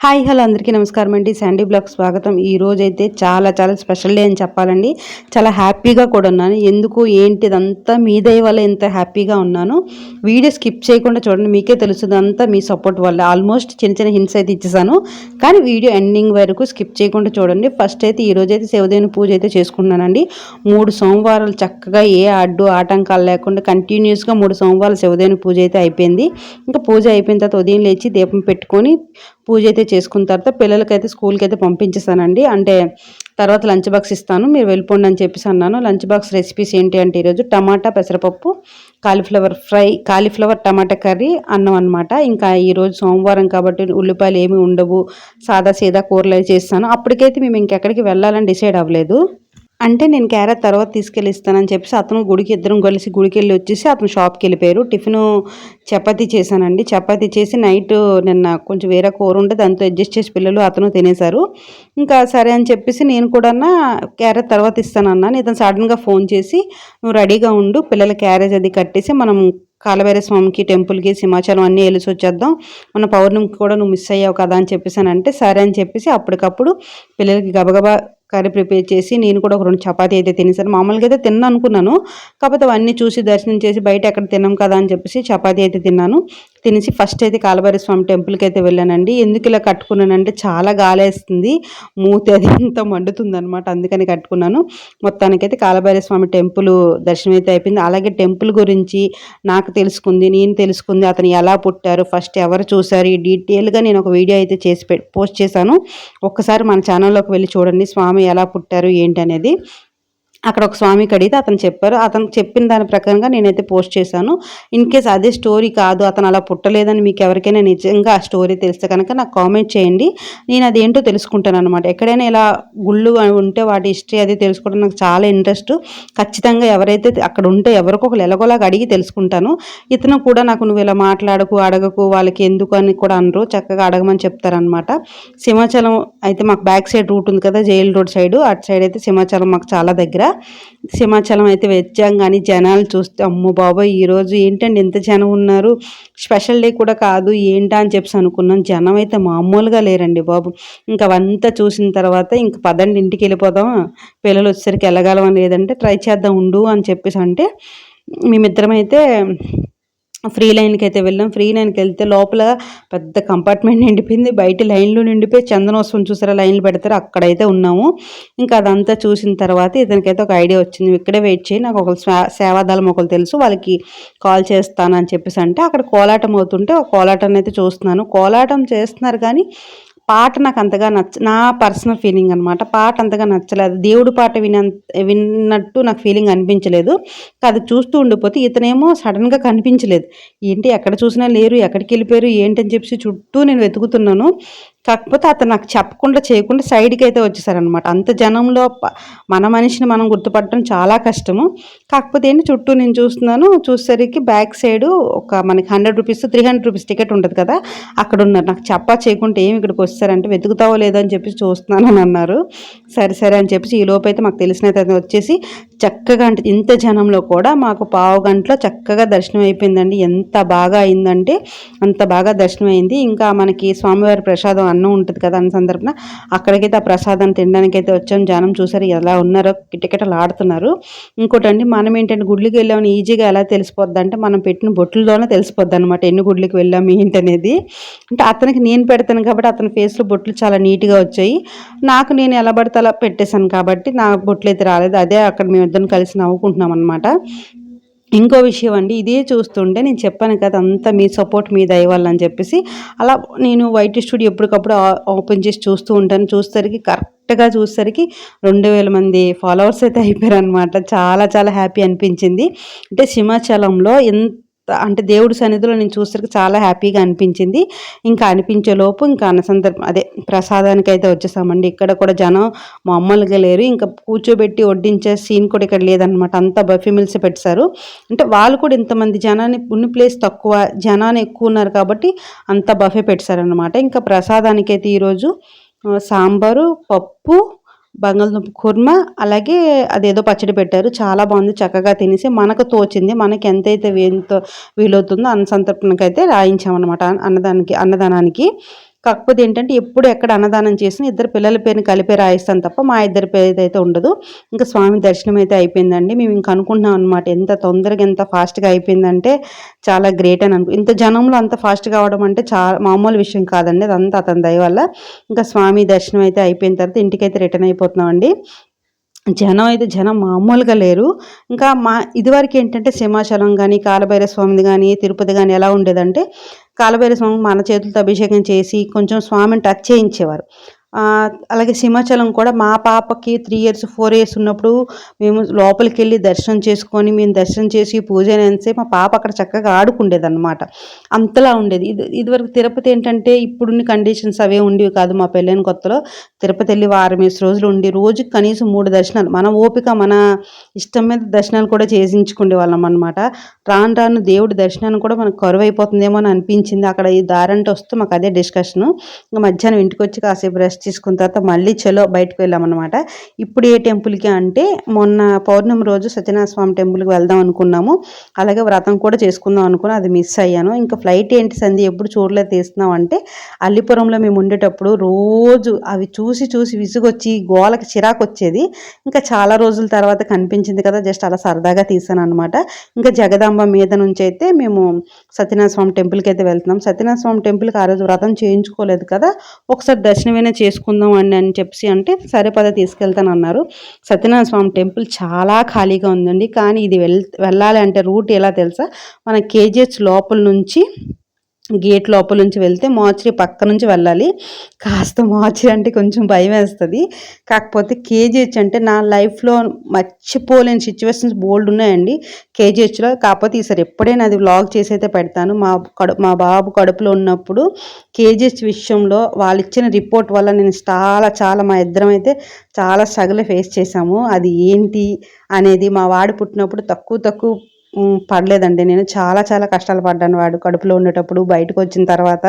Hi hello అందరికీ నమస్కారం అండి. శాండీ బ్లాగ్ స్వాగతం. ఈ అయితే చాలా చాలా స్పెషల్ డే అని చెప్పాలండి. చాలా హ్యాపీగా కూడా ఉన్నాను. ఎందుకు ఏంటిదంతా మీ దయ వల్ల ఎంత హ్యాపీగా ఉన్నాను? వీడియో స్కిప్ చేయకుండా చూడండి. మీకే తెలుస్తుంది అంతా మీ సపోర్ట్ వల్ల. ఆల్మోస్ట్ చిన్న చిన్న హింట్స్ అయితే ఇచ్చేసాను. కానీ వీడియో ఎండింగ్ వరకు స్కిప్ చేయకుండా చూడండి. ఫస్ట్ అయితే ఈ అయితే శివదేవుని పూజ అయితే చేసుకున్నానండి. మూడు సోమవారాలు చక్కగా ఏ అడ్డు ఆటంకాలు లేకుండా కంటిన్యూస్గా మూడు సోమవారాలు శివదేవుని పూజ అయితే అయిపోయింది. ఇంకా పూజ అయిపోయిన తర్వాత ఉదయం లేచి దీపం పెట్టుకొని పూజ అయితే చేసుకున్న తర్వాత పిల్లలకైతే స్కూల్కి అయితే పంపించేస్తానండి అంటే తర్వాత లంచ్ బాక్స్ ఇస్తాను మీరు వెళ్ళిపోండి అని చెప్పేసి అన్నాను. లంచ్ బాక్స్ రెసిపీస్ ఏంటి అంటే ఈరోజు టమాటా పెసరపప్పు cauliflower fry cauliflower tomato curry అన్నం అనమాట ఇంకా ఈరోజు సోమవారం కాబట్టి ఉల్లిపాయలు ఏమి ఉండవు. సాదా సీదా కూరలు చేస్తాను. అప్పటికైతే మేము ఇంకెక్కడికి వెళ్ళాలని డిసైడ్ అవ్వలేదు. అంటే నేను క్యారెట్ తర్వాత తీసుకెళ్ళి ఇస్తానని చెప్పేసి అతను గుడికి ఇద్దరం కలిసి గుడికి వెళ్ళి వచ్చేసి అతను షాప్కి వెళ్ళిపోయారు. టిఫిన్ చపాతి చేశానండి. చపాతి చేసి నైట్ నిన్న కొంచెం వేరే కూర ఉంటే దాంతో అడ్జస్ట్ చేసి పిల్లలు అతను తినేశారు. ఇంకా సరే అని చెప్పేసి నేను కూడా క్యారెట్ తర్వాత ఇస్తానన్నాను ఇతను సడన్గా ఫోన్ చేసి నువ్వు రెడీగా ఉండు పిల్లల క్యారేజ్ అది కట్టేసి మనం కాలభైర స్వామికి టెంపుల్కి సింహాచలం అన్నీ వెళ్ళి వచ్చేద్దాం. మన పౌర్ణమికి కూడా నువ్వు మిస్ అయ్యావు కదా అని చెప్పేసి అంటే సరే అని చెప్పేసి అప్పటికప్పుడు పిల్లలకి గబగబా కర్రీ ప్రిపేర్ చేసి నేను కూడా ఒక రెండు చపాతీ అయితే తినేసాను. మామూలుగా అయితే తిన్నాను అనుకున్నాను. కాకపోతే అవన్నీ చూసి దర్శనం చేసి బయట ఎక్కడ తిన్నాం కదా అని చెప్పేసి చపాతీ అయితే తిన్నాను. తినేసి ఫస్ట్ అయితే కాలభైరవ స్వామి టెంపుల్కి అయితే వెళ్ళానండి. ఎందుకు ఇలా కట్టుకున్నానంటే చాలా గాలేస్తుంది. మూతి అది ఎంత మండుతుందనమాట అందుకని కట్టుకున్నాను. మొత్తానికైతే కాలభైరవ స్వామి టెంపుల్ దర్శనం అయితే అయిపోయింది. అలాగే టెంపుల్ గురించి నాకు తెలుసుకుంది నేను తెలుసుకుంది అతను ఎలా పుట్టారు ఫస్ట్ ఎవరు చూశారు ఈ డీటెయిల్గా నేను ఒక వీడియో అయితే చేసి పోస్ట్ చేశాను. ఒక్కసారి మన ఛానల్లోకి వెళ్ళి చూడండి స్వామి ఎలా పుట్టారు ఏంటి అనేది అక్కడ ఒక స్వామికి అడిగితే అతను చెప్పారు. అతను చెప్పిన దాని ప్రకారంగా నేనైతే పోస్ట్ చేశాను. ఇన్ కేస్ అదే స్టోరీ కాదు అతను అలా పుట్టలేదని మీకు ఎవరికైనా నిజంగా ఆ స్టోరీ తెలిస్తే కనుక నాకు కామెంట్ చేయండి. నేను అదేంటో తెలుసుకుంటాను అనమాట ఎక్కడైనా ఇలా గుళ్ళు ఉంటే వాటి హిస్టరీ అది తెలుసుకోవడం నాకు చాలా ఇంట్రెస్ట్. ఖచ్చితంగా ఎవరైతే అక్కడ ఉంటే ఎవరికో ఒకరు ఎలాగోలాగా అడిగి తెలుసుకుంటాను. ఇతను కూడా నాకు నువ్వు ఇలా మాట్లాడకు అడగకు వాళ్ళకి ఎందుకు అని కూడా అనరు. చక్కగా అడగమని చెప్తారనమాట సింహాచలం అయితే మాకు బ్యాక్ సైడ్ రూట్ ఉంది కదా జైల్ రోడ్ సైడ్. అటు సైడ్ అయితే సింహాచలం మాకు చాలా దగ్గర. సింహాచలం అయితే వచ్చాం కానీ జనాలు చూస్తే అమ్మో బాబోయ్ ఈరోజు ఏంటండి ఎంత జనం ఉన్నారు? స్పెషల్ డే కూడా కాదు ఏంటా అని చెప్పి అనుకున్నాం. జనం అయితే మామూలుగా లేరండి బాబు. ఇంకా అవంతా చూసిన తర్వాత ఇంక పదండి ఇంటికి వెళ్ళిపోదాం పిల్లలు వచ్చేసరికి వెళ్ళగలం లేదంటే ట్రై చేద్దాం ఉండు అని చెప్పేసి అంటే మేమిద్దరం అయితే ఫ్రీ లైన్కి అయితే వెళ్ళాం. ఫ్రీ లైన్కి వెళ్తే లోపల పెద్ద కంపార్ట్మెంట్ నిండిపోయింది. బయట లైన్లు నిండిపోయి చందనోత్సవం చూసారా? లైన్లు పెడతారు? అక్కడైతే ఉన్నాము. ఇంకా అదంతా చూసిన తర్వాత ఇతనికైతే ఒక ఐడియా వచ్చింది. ఇక్కడే వెయిట్ చేయి. నాకు ఒక సేవాదళం ఒకరు తెలుసు. వాళ్ళకి కాల్ చేస్తానని చెప్పేసి అంటే అక్కడ కోలాటం అవుతుంటే ఒక కోలాటం అయితే చూస్తున్నాను. కోలాటం చేస్తున్నారు కానీ పాట నాకు అంతగా నచ్చ నా పర్సనల్ ఫీలింగ్ అనమాట పాట అంతగా నచ్చలేదు. దేవుడు పాట విన విన్నట్టు నాకు ఫీలింగ్ అనిపించలేదు. అది చూస్తూ ఉండిపోతే ఇతనేమో సడన్గా కనిపించలేదు. ఏంటి ఎక్కడ చూసినా లేరు ఎక్కడికి వెళ్ళిపోయారు ఏంటని చెప్పి చుట్టూ నేను వెతుకుతున్నాను. కాకపోతే అతను నాకు చెప్పకుండా చేయకుండా సైడ్కి అయితే వచ్చేసారనమాట అంత జనంలో మన మనిషిని మనం గుర్తుపట్టడం చాలా కష్టము. కాకపోతే ఏంటి చుట్టూ నేను చూస్తున్నాను చూసేసరికి బ్యాక్ సైడ్ ఒక మనకి hundred rupees three hundred rupees ticket ఉంటుంది కదా అక్కడ ఉన్నారు నాకు చెప్పా చేయకుంటే ఏమి ఇక్కడికి వస్తారంటే వెతుకుతావో లేదో అని చెప్పేసి అని అన్నారు. సరే సరే అని చెప్పేసి ఈ లోపు అయితే మాకు తెలిసిన వచ్చేసి చక్కగా అంటే ఇంత జనంలో కూడా మాకు పావు గంటలో చక్కగా దర్శనం అయిపోయిందండి. ఎంత బాగా అయిందంటే అంత బాగా దర్శనం అయింది. ఇంకా మనకి స్వామివారి ప్రసాదం అన్నం ఉంటుంది కదా అన్న సందర్భంగా అక్కడికైతే ఆ ప్రసాదం తినడానికి అయితే వచ్చాం. జనం చూసారు ఎలా ఉన్నారో కిటకిటలు ఆడుతున్నారు ఇంకోటండి మనం ఏంటంటే గుడ్లకి వెళ్ళామని ఈజీగా ఎలా తెలిసిపోద్ది అంటే మనం పెట్టిన బొట్లలోనే తెలిసిపోద్ది అనమాట ఎన్ని గుడ్లకి వెళ్ళాము ఏంటి అనేది అంటే అతనికి నేను పెడతాను కాబట్టి అతని ఫేస్లో బొట్లు చాలా నీట్గా వచ్చాయి. నాకు నేను ఎలా పడితే అలా పెట్టేశాను కాబట్టి నా బొట్లు అయితే రాలేదు. అదే అక్కడ మేము కలిసి నవ్వుకుంటున్నాం అనమాట ఇంకో విషయం అండి ఇదే చూస్తుంటే నేను చెప్పాను కదా అంతా మీ సపోర్ట్ మీ దయవల్ల చెప్పేసి. అలా నేను వైట్ స్టూడియో ఎప్పటికప్పుడు ఓపెన్ చేసి చూస్తూ ఉంటాను. చూసేసరికి కరెక్ట్గా చూసేసరికి రెండు వేల మంది ఫాలోవర్స్ అయితే అయిపోయారు అనమాట చాలా చాలా హ్యాపీ అనిపించింది. అంటే సింహాచలంలో ఎంత అంటే దేవుడి సన్నిధిలో నేను చూసరికి చాలా హ్యాపీగా అనిపించింది. ఇంకా అనిపించే లోపు ఇంకా అన్న సందర్భం అదే ప్రసాదానికి అయితే వచ్చేసామండి. ఇక్కడ కూడా జనం మామూలుగా లేరు. ఇంకా కూర్చోబెట్టి వడ్డించే సీన్ కూడా ఇక్కడ లేదనమాట అంతా బఫీ మిల్స్ పెట్టారు అంటే వాళ్ళు కూడా ఇంతమంది జనాన్ని ఉన్న ప్లేస్ తక్కువ జనాన్ని ఎక్కువ ఉన్నారు కాబట్టి అంత బఫే పెట్టారనమాట ఇంకా ప్రసాదానికి అయితే ఈరోజు సాంబారు పప్పు బంగాళదుంప కుర్మా అలాగే అదేదో పచ్చడి పెట్టారు. చాలా బాగుంది చక్కగా తినేసి మనకు తోచింది. మనకి ఎంతైతే ఎంతో వీలవుతుందో అన్న సంతర్పణకైతే రాయించామన్నమాట అన్నదానికి అన్నదానానికి. కాకపోతే ఏంటంటే ఎప్పుడు ఎక్కడ అన్నదానం చేసినా ఇద్దరు పిల్లల పేరుని కలిపే రాయిస్తాను తప్ప మా ఇద్దరి పేరు అయితే ఉండదు. ఇంకా స్వామి దర్శనం అయితే అయిపోయిందండి. మేము ఇంకా అనుకుంటున్నాం అనమాట ఎంత తొందరగా ఎంత ఫాస్ట్గా అయిపోయిందంటే చాలా గ్రేట్ అని అనుకో ఇంత జనంలో అంత ఫాస్ట్గా కావడం అంటే చాలా మామూలు విషయం కాదండి అదంతా అతని దయ వల్ల. ఇంకా స్వామి దర్శనం అయితే అయిపోయిన తర్వాత ఇంటికైతే రిటర్న్ అయిపోతున్నామండి. జనం అయితే జనం మామూలుగా లేరు. ఇంకా మా ఇదివరకు ఏంటంటే సింహాచలం కానీ కాలభైర స్వామిది కానీ తిరుపతి కానీ ఎలా ఉండేదంటే కాలభైర స్వామి మన చేతులతో అభిషేకం చేసి కొంచెం స్వామిని టచ్ చేయించేవారు. అలాగే సింహాచలం కూడా మా పాపకి త్రీ ఇయర్స్ ఫోర్ ఇయర్స్ ఉన్నప్పుడు మేము లోపలికి వెళ్ళి దర్శనం చేసుకొని మేము దర్శనం చేసి పూజ అనేసి మా పాప అక్కడ చక్కగా ఆడుకుండేదన్నమాట. అంతలా ఉండేది. ఇది ఇదివరకు తిరుపతి ఏంటంటే ఇప్పుడున్న కండిషన్స్ అవే ఉండేవి కాదు మా పెళ్ళైన కొత్తలో. తిరుపతి వెళ్ళి వారం వేసి రోజులు ఉండి రోజుకి కనీసం మూడు దర్శనాలు మన ఓపిక మన ఇష్టం మీద దర్శనాలు కూడా చేసించుకునే వాళ్ళం అనమాట రాను రాను దేవుడి దర్శనాన్ని కూడా మనకు కరువు అయిపోతుందేమో అని అనిపించింది. అక్కడ ఈ దారంటే వస్తే మాకు అదే డిస్కషన్ ఇంకా మధ్యాహ్నం ఇంటికి వచ్చి కాసేపు రెస్ట్ తీసుకున్న తర్వాత మళ్ళీ చలో బయటకు వెళ్ళామన్నమాట. ఇప్పుడు ఏ టెంపుల్కి అంటే మొన్న పౌర్ణమి రోజు సత్యనారాయణ స్వామి టెంపుల్కి వెళ్దాం అనుకున్నాము. అలాగే వ్రతం కూడా చేసుకుందాం అనుకుని అది మిస్ అయ్యాను. ఇంకా ఫ్లైట్ ఏంటి సంధి ఎప్పుడు చూడలేదు తీస్తున్నాం అంటే అల్లిపురంలో మేము ఉండేటప్పుడు రోజు అవి చూసి చూసి విసుగొచ్చి గోలకి చిరాకు వచ్చేది ఇంకా చాలా రోజుల తర్వాత కనిపించింది కదా జస్ట్ అలా సరదాగా తీసాను అనమాట ఇంకా జగదాంబ మీద నుంచి అయితే మేము సత్యనారాయణ స్వామి టెంపుల్కి అయితే వెళ్తున్నాం. సత్యనారాయణ స్వామి టెంపుల్కి ఆ రోజు వ్రతం చేయించుకోలేదు కదా ఒకసారి దర్శనమైనా చేసుకుందాం అండి అని చెప్పి అంటే సరే పద తీసుకెళ్తాను అన్నారు. సత్యనారాయణ స్వామి టెంపుల్ చాలా ఖాళీగా ఉందండి. కానీ ఇది వెళ్ వెళ్ళాలి అంటే రూట్ ఎలా తెలుసా? మన కేజీహెచ్ లోపల నుంచి గేట్ లోపల నుంచి వెళ్తే మార్చరీ పక్క నుంచి వెళ్ళాలి. కాస్త మార్చరీ అంటే కొంచెం భయం వేస్తుంది. కాకపోతే కేజీహెచ్ అంటే నా లైఫ్లో మర్చిపోలేని సిచ్యువేషన్స్ బోల్డ్ ఉన్నాయండి. కేజీహెచ్లో కాకపోతే ఈసారి ఎప్పుడైనా అది వ్లాగ్ చేసి అయితే పెడతాను. మా కడు మా బాబు కడుపులో ఉన్నప్పుడు కేజీహెచ్ విషయంలో వాళ్ళు ఇచ్చిన రిపోర్ట్ వల్ల నేను చాలా చాలా మా ఇద్దరం అయితే చాలా స్ట్రగుల్ ఫేస్ చేశాము అది ఏంటి అనేది మా వాడు పుట్టినప్పుడు తక్కువ తక్కువ పడలేదండి. నేను చాలా చాలా కష్టాలు పడ్డాను వాడు. కడుపులో ఉండేటప్పుడు బయటకు వచ్చిన తర్వాత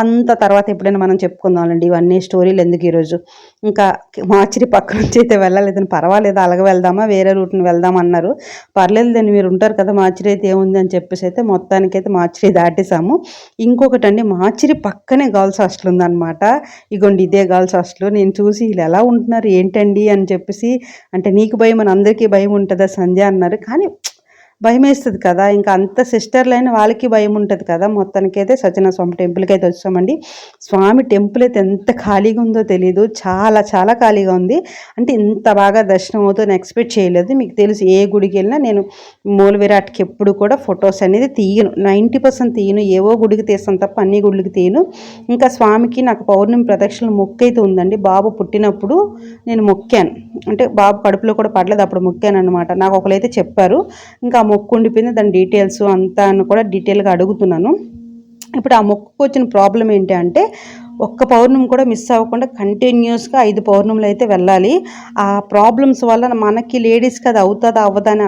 అంత తర్వాత ఎప్పుడైనా మనం చెప్పుకుందామండి. ఇవన్నీ స్టోరీలు ఎందుకు ఈరోజు? ఇంకా మార్చిరి పక్క నుంచి అయితే వెళ్ళలేదని పర్వాలేదు అలాగే వెళ్దామా? వేరే రూట్ని వెళ్దాం అన్నారు. పర్లేదు దాన్ని మీరు ఉంటారు కదా మార్చిరి అయితే ఏముంది అని చెప్పేసి అయితే మొత్తానికైతే మార్చిరి దాటేసాము ఇంకొకటి అండి మార్చిరి పక్కనే గర్ల్స్ హాస్టల్ ఉందన్నమాట. ఇగోండి ఇదే గర్ల్స్ హాస్టల్. నేను చూసి వీళ్ళు ఎలా ఉంటున్నారు ఏంటండి అని చెప్పేసి అంటే నీకు భయం మన అందరికీ భయం ఉంటుందా? సంధ్య అన్నారు. కానీ భయం వేస్తుంది కదా. ఇంకా అంత సిస్టర్లైన వాళ్ళకి భయం ఉంటుంది కదా. మొత్తానికి అయితే సత్యనారాయణ స్వామి టెంపుల్కి అయితే వచ్చామండి. స్వామి టెంపుల్ అయితే ఎంత ఖాళీగా ఉందో తెలియదు చాలా చాలా ఖాళీగా ఉంది అంటే ఇంత బాగా దర్శనం అవుతుందని ఎక్స్పెక్ట్ చేయలేదు. మీకు తెలుసు ఏ గుడికి వెళ్ళినా నేను మూల విరాట్కి ఎప్పుడు కూడా ఫొటోస్ అనేది తీయను. నైంటీ పర్సెంట్ తీయను. ఏవో గుడికి తీస్తాను తప్ప అన్ని గుడికి తీయను. ఇంకా స్వామికి నాకు పౌర్ణమి ప్రదక్షిణ మొక్క అయితే ఉందండి. బాబు పుట్టినప్పుడు నేను మొక్కాను. అంటే బాబు కడుపులో కూడా పడలేదు. అప్పుడు మొక్కాను అనమాట నాకు ఒకరైతే చెప్పారు. ఇంకా మొక్కు ఉండిపోయింది దాని డీటెయిల్స్ అంతా కూడా డీటెయిల్గా అడుగుతున్నాను. ఇప్పుడు ఆ మొక్కుకు వచ్చిన ప్రాబ్లం ఏంటి అంటే ఒక్క పౌర్ణమి కూడా మిస్ అవ్వకుండా కంటిన్యూస్గా ఐదు పౌర్ణములు అయితే వెళ్ళాలి. ఆ ప్రాబ్లమ్స్ వల్ల మనకి లేడీస్కి అది అవుతుందా అవ్వదని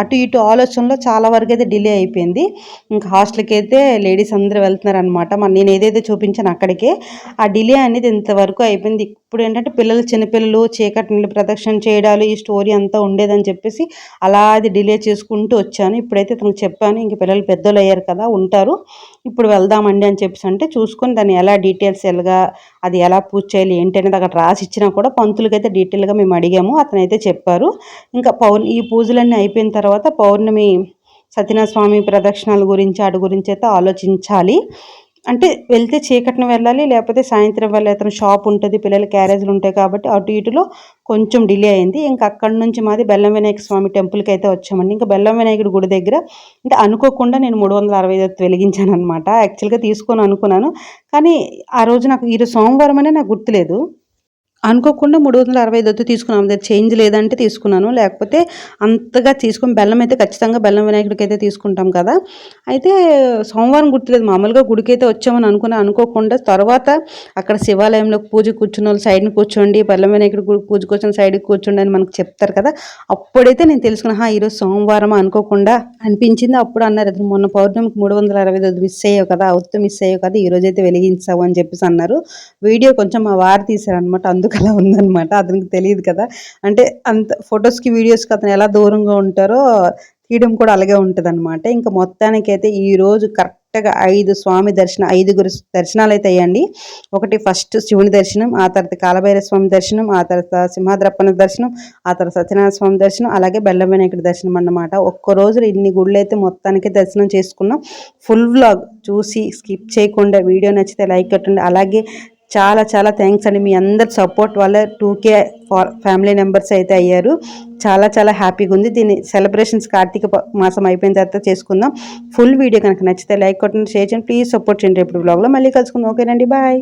అటు ఇటు ఆలోచనలో చాలా వరకు అయితే డిలే అయిపోయింది. ఇంకా హాస్టల్కి అయితే లేడీస్ అందరూ వెళ్తున్నారు అనమాట మరి నేను ఏదైతే చూపించాను అక్కడికే. ఆ డిలే అనేది ఇంతవరకు అయిపోయింది. ఇప్పుడు ఏంటంటే పిల్లలు చిన్నపిల్లలు చీకటి నీళ్ళు ప్రదక్షిణ చేయడాలు ఈ స్టోరీ అంతా ఉండేదని చెప్పేసి అలా అది డిలే చేసుకుంటూ వచ్చాను. ఇప్పుడైతే తనకు చెప్పాను ఇంక పిల్లలు పెద్దలు అయ్యారు కదా ఉంటారు. ఇప్పుడు వెళ్దామండి అని చెప్పేసి అంటే చూసుకొని దాన్ని ఎలా డీటెయిల్స్ ఎలాగా అది ఎలా పూజ చేయాలి ఏంటి అనేది అక్కడ రాసి ఇచ్చినా కూడా పంతులకైతే డీటెయిల్గా మేము అడిగాము. అతనైతే చెప్పారు. ఇంకా పౌర్ణ ఈ పూజలన్నీ అయిపోయిన తర్వాత పౌర్ణమి సత్యనారాయణ స్వామి ప్రదక్షిణాల గురించి అటు గురించి అయితే ఆలోచించాలి. అంటే వెళ్తే చీకటిన వెళ్ళాలి లేకపోతే సాయంత్రం వెళ్ళి అతను షాప్ ఉంటుంది పిల్లల క్యారేజ్లు ఉంటాయి కాబట్టి అటు ఇటులో కొంచెం డిలే అయింది. ఇంకా అక్కడి నుంచి మాది బెల్లం వినాయక స్వామి టెంపుల్కి అయితే వచ్చామండి. ఇంకా బెల్లం వినాయకుడి గుడి దగ్గర అంటే అనుకోకుండా నేను మూడు వందల అరవై ఐదు వెలిగించాను అనమాట యాక్చువల్గా తీసుకొని అనుకున్నాను. కానీ ఆ రోజు నాకు ఈరోజు సోమవారం అనే నాకు గుర్తులేదు. అనుకోకుండా మూడు వందల అరవై ఐదు తీసుకున్నాం. దగ్గర చేంజ్ లేదంటే తీసుకున్నాను. లేకపోతే అంతగా తీసుకుని బెల్లం అయితే ఖచ్చితంగా బెల్లం వినాయకుడికి అయితే తీసుకుంటాం కదా. అయితే సోమవారం గుర్తులేదు. మామూలుగా గుడికి అయితే వచ్చామని అనుకుని అనుకోకుండా తర్వాత అక్కడ శివాలయంలో పూజ కూర్చున్న వాళ్ళు సైడ్ని కూర్చోండి బెల్లం వినాయకుడి పూజ కూర్చొని సైడ్కి కూర్చోండి అని మనకు చెప్తారు కదా. అప్పుడైతే నేను తెలుసుకున్నా ఈరోజు సోమవారం అనుకోకుండా అనిపించింది. అప్పుడు అన్నారు మొన్న పౌర్ణమికి మూడు వందల అరవై ఐదు మిస్ అయ్యావు కదా అవుతూ మిస్ అయ్యావు కదా ఈ రోజైతే వెలిగించావు అని చెప్పేసి అన్నారు. వీడియో కొంచెం మా వారు తీశారనమాట అందుకు అలా ఉందన్నమాట. అతనికి తెలియదు కదా. అంటే అంత ఫొటోస్కి వీడియోస్కి అతను ఎలా దూరంగా ఉంటారో తీయడం కూడా అలాగే ఉంటుంది అనమాట ఇంకా మొత్తానికైతే ఈ రోజు కరెక్ట్గా ఐదు స్వామి దర్శనం ఐదుగురు దర్శనాలు అయితే అయ్యండి ఒకటి ఫస్ట్ శివుని దర్శనం ఆ తర్వాత కాలభైర స్వామి దర్శనం ఆ తర్వాత సింహాద్రప్పన దర్శనం ఆ తర్వాత సత్యనారాయణ స్వామి దర్శనం అలాగే బెల్లం వినాయకుడి దర్శనం అన్నమాట. ఒక్క రోజు ఇన్ని గుళ్ళు అయితే మొత్తానికి దర్శనం చేసుకున్నాం. ఫుల్ వ్లాగ్ చూసి స్కిప్ చేయకుండా వీడియో నచ్చితే లైక్ కట్టండి. అలాగే చాలా చాలా థ్యాంక్స్ అండి. మీ అందరి సపోర్ట్ వల్ల టూ కే ఫ్యామిలీ మెంబర్స్ అయితే అయ్యారు. చాలా చాలా హ్యాపీగా ఉంది. దీన్ని సెలబ్రేషన్స్ కార్తీక మాసం అయిపోయిన తర్వాత చేసుకుందాం. ఫుల్ వీడియో కనుక నచ్చితే లైక్ కొట్టండి షేర్ చేయండి. ప్లీజ్ సపోర్ట్ చేయండి ఇప్పుడు బ్లాగ్లో మళ్ళీ కలుసుకుందాం. ఓకేనండి బాయ్